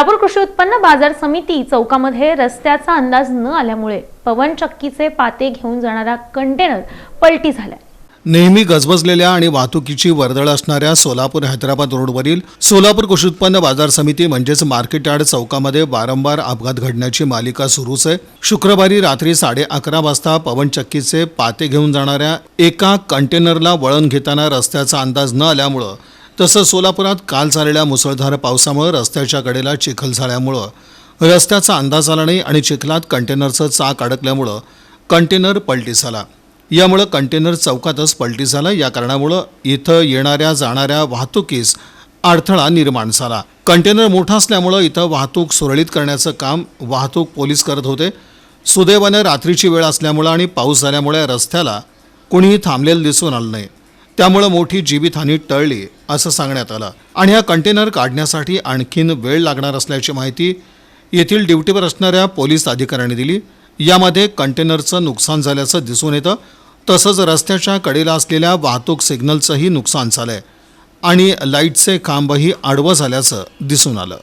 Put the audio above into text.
सोलापूर कृषी उत्पन्न बाजार समिती चौकामध्ये रस्त्याचा अंदाज न आल्यामुळे पवनचक्कीचे पाते घेऊन जाणारा कंटेनर पलटी झालाय. नेहमी गजबजलेल्या आणि वाहतुकीची वर्दळ असणाऱ्या सोलापूर हैदराबाद रोडवरील सोलापूर कृषी उत्पन्न बाजार समिती म्हणजेच मार्केट यार्ड चौकामध्ये वारंवार अपघात घडण्याची मालिका सुरूच आहे. शुक्रवारी रात्री साडे अकरा वाजता पवनचक्कीचे पाते घेऊन जाणाऱ्या एका कंटेनरला वळण घेताना रस्त्याचा अंदाज न आल्यामुळं तसंच सोलापुरात काल झालेल्या मुसळधार पावसामुळे रस्त्याच्या कडेला चिखल झाल्यामुळं रस्त्याचा अंदाज आला नाही आणि चिखलात कंटेनरचं चाक अडकल्यामुळं कंटेनर पलटी झाला. यामुळं कंटेनर चौकातच पलटी झाला. या कारणामुळं इथं येणाऱ्या जाणाऱ्या वाहतुकीस अडथळा निर्माण झाला. कंटेनर मोठा असल्यामुळं इथं वाहतूक सुरळीत करण्याचं काम वाहतूक पोलीस करत होते. सुदैवाने रात्रीची वेळ असल्यामुळं आणि पाऊस झाल्यामुळे रस्त्याला कुणीही थांबलेलं दिसून आलं नाही. त्यामुळं मोठी जीवितहानी टळली असं सांगण्यात आलं. आणि हा कंटेनर काढण्यासाठी आणखीन वेळ लागणार असल्याची माहिती येथील ड्युटीवर असणाऱ्या पोलीस अधिकाऱ्यांनी दिली. यामध्ये कंटेनरचं नुकसान झाल्याचं दिसून येतं. तसंच रस्त्याच्या कडेला असलेल्या वाहतूक सिग्नलचंही नुकसान झालं आहे आणि लाईटचे खांबही आडवं झाल्याचं दिसून आलं.